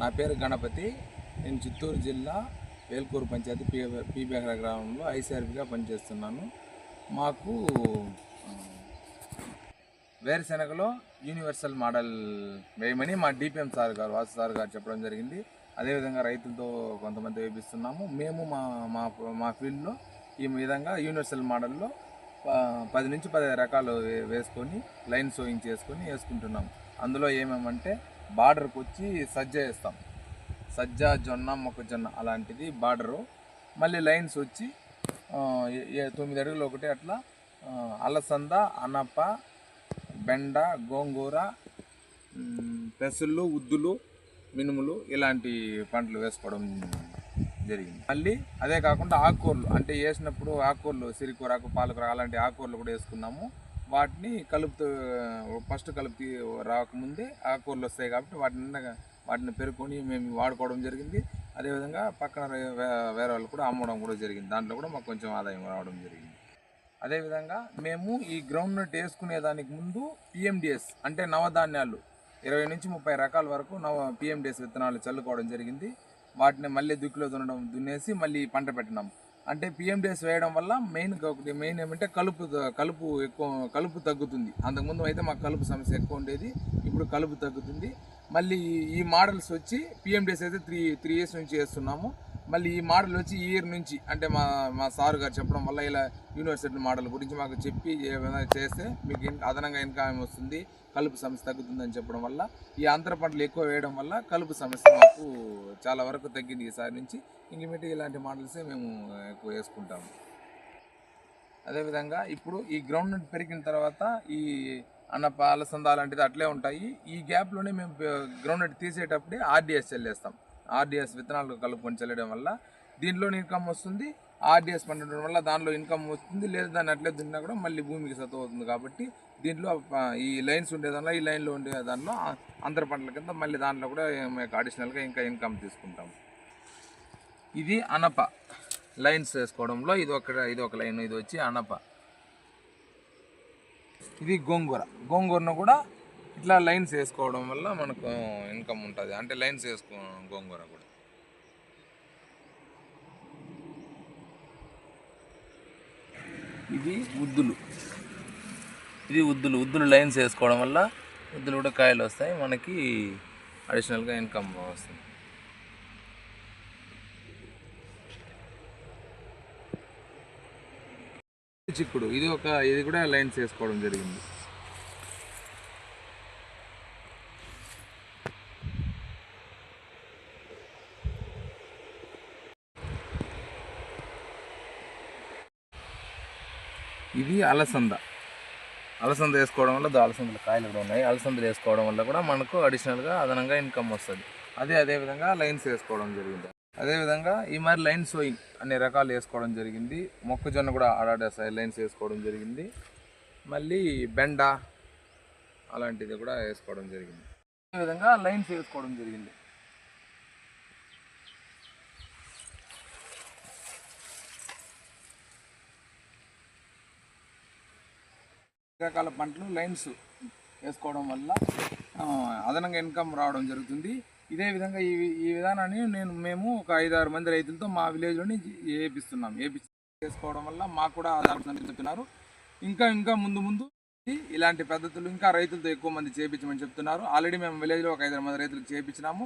నా పేరు గణపతి. నేను చిత్తూరు జిల్లా వేల్కూరు పంచాయతీ పీ పీబేహర గ్రామంలో ఐసీఆర్పీగా పనిచేస్తున్నాను. మాకు వేరుశెనగలో యూనివర్సల్ మోడల్ వేయమని మా డిపిఎం సార్ గారు వాసు సార్ గారు చెప్పడం జరిగింది. అదేవిధంగా రైతులతో కొంతమంది వేపిస్తున్నాము. మేము మా మా మా ఫీల్డ్లో ఈ విధంగా యూనివర్సల్ మోడల్లో పది నుంచి పదిహేను రకాలు వేసుకొని లైన్ సోయింగ్ చేసుకొని వేసుకుంటున్నాం అందులో ఏమేమంటే బార్డర్కి వచ్చి సజ్జ వేస్తాం. సజ్జ జొన్న మొక్కజొన్న అలాంటిది బార్డరు. మళ్ళీ లైన్స్ వచ్చి ఏ- తొమ్మిది అడుగులు ఒకటి అట్లా అలసంద అనప బెండ గోంగూర పెసళ్ళు ఉద్దులు మినుములు ఇలాంటి పంటలు వేసుకోవడం జరిగింది. మళ్ళీ అదే కాకుండా ఆకుకూరలు అంటే వేసినప్పుడు ఆకుకూరలు సిరికూరాకు పాలకూర అలాంటి ఆకుకూరలు కూడా వేసుకున్నాము. వాటిని కలుపుతూ ఫస్ట్ కలుపు రాకముందే ఆకుకూరలు వస్తాయి కాబట్టి వాటిని వాటిని పెరుకొని మేము వాడుకోవడం జరిగింది. అదేవిధంగా పక్కన వేరే వాళ్ళు కూడా అమ్మడం కూడా జరిగింది. దాంట్లో కూడా మాకు కొంచెం ఆదాయం రావడం జరిగింది. అదేవిధంగా మేము ఈ గ్రౌండ్ నట్ వేసుకునే దానికి ముందు పిఎండిఎస్ అంటే నవధాన్యాలు ఇరవై నుంచి ముప్పై రకాల వరకు నవ పిఎండిఎస్ విత్తనాలు చల్లుకోవడం జరిగింది. వాటిని మళ్ళీ దుక్కిలో దున్నడం దున్నేసి మళ్ళీ పంట పెట్టినాం. అంటే పిఎండిఎస్ వేయడం వల్ల మెయిన్ ఒకటి మెయిన్ ఏమంటే కలుపు కలుపు ఎక్కువ కలుపు తగ్గుతుంది. అంతకుముందు అయితే మాకు కలుపు సమస్య ఎక్కువ ఉండేది ఇప్పుడు కలుపు తగ్గుతుంది. మళ్ళీ ఈ- ఈ మోడల్స్ వచ్చి పిఎండిఎస్ అయితే త్రీ త్రీ ఇయర్స్ నుంచి వేస్తున్నాము మళ్ళీ ఈ మోడల్ వచ్చి ఈ ఇయర్ నుంచి అంటే మా మా సార్ గారు చెప్పడం వల్ల ఇలా యూనివర్సిటీ మోడల్ గురించి మాకు చెప్పి ఏమైనా చేస్తే మీకు అదనంగా ఇన్కమ్ వస్తుంది కలుపు సమస్య తగ్గుతుందని చెప్పడం వల్ల ఈ అంతర పంటలు ఎక్కువ వేయడం వల్ల కలుపు సమస్య మాకు చాలా వరకు తగ్గింది ఈసారి నుంచి. ఇంకమిటి ఇలాంటి మోడల్సే మేము ఎక్కువ వేసుకుంటాము. అదేవిధంగా ఇప్పుడు ఈ గ్రౌండ్ నట్ పెరిగిన తర్వాత ఈ అన్నప అలసంద లాంటిది అట్లే ఉంటాయి. ఈ గ్యాప్లోనే మేము గ్రౌండ్ నట్ తీసేటప్పుడే ఆర్డిఎస్ చల్లేస్తాం ఆర్డిఎస్ విత్తనాలు కలుపుకొని చల్లడం వల్ల దీంట్లో ఇన్కమ్ వస్తుంది ఆర్డిఎస్ పండడం వల్ల దానిలో ఇన్కమ్ వస్తుంది లేదా దాన్ని అట్లే దున్నా కూడా మళ్ళీ భూమికి సత్తు అవుతుంది కాబట్టి దీంట్లో ఈ లైన్స్ ఉండే దానిలో ఈ లైన్లో ఉండే దానిలో అంతర పంటల కింద మళ్ళీ దాంట్లో కూడా మేము అడిషనల్గా ఇంకా ఇన్కమ్ తీసుకుంటాం. ఇది అనప. లైన్స్ వేసుకోవడంలో ఇది ఒక ఇది ఒక లైన్ ఇది వచ్చి అనప. ఇది గోంగూర. గోంగూరను కూడా ఇట్లా లైన్స్ వేసుకోవడం వల్ల మనకు ఇన్కమ్ ఉంటుంది. అంటే లైన్స్ వేసుకో గోంగూర కూడా. ఇది ఉద్దులు. ఇది ఉద్దులు. ఉద్దులు లైన్స్ వేసుకోవడం వల్ల ఉద్దులు కూడా కాయలు వస్తాయి. మనకి అడిషనల్గా ఇన్కమ్ వస్తుంది. చిక్కుడు. ఇది ఒక ఇది కూడా లైన్స్ వేసుకోవడం జరిగింది. ఇది అలసంద. అలసంద వేసుకోవడం వల్ల అలసందల అలసందలు కాయలు కూడా ఉన్నాయి. అలసందలు వేసుకోవడం వల్ల కూడా మనకు అడిషనల్గా అదనంగా ఇన్కమ్ వస్తుంది. అదే అదే విధంగా లైన్స్ వేసుకోవడం జరిగింది. అదేవిధంగా ఈ మరి లైన్ సోయింగ్ అనే రకాలు వేసుకోవడం జరిగింది. మొక్కజొన్న కూడా ఆడాడేస్తాయి లైన్స్ వేసుకోవడం జరిగింది. మళ్ళీ బెండ అలాంటిది కూడా వేసుకోవడం జరిగింది. ఈ విధంగా లైన్స్ వేసుకోవడం జరిగింది. రకాల పంటలు లైన్స్ వేసుకోవడం వల్ల అదనంగా ఇన్కమ్ రావడం జరుగుతుంది. ఇదే విధంగా ఈ ఈ విధానాన్ని నేను మేము ఒక ఐదు ఆరు మంది రైతులతో మా విలేజ్లోని వేపిస్తున్నాం వేపి చేసుకోవడం వల్ల మాకు కూడా ఆధారపడి చెప్తున్నారు ఇంకా ఇంకా ముందు ముందు ఇలాంటి పద్ధతులు ఇంకా రైతులతో ఎక్కువ మంది చేయించమని చెప్తున్నారు. ఆల్రెడీ మేము విలేజ్లో ఒక ఐదారు మంది రైతులకు చేయించినాము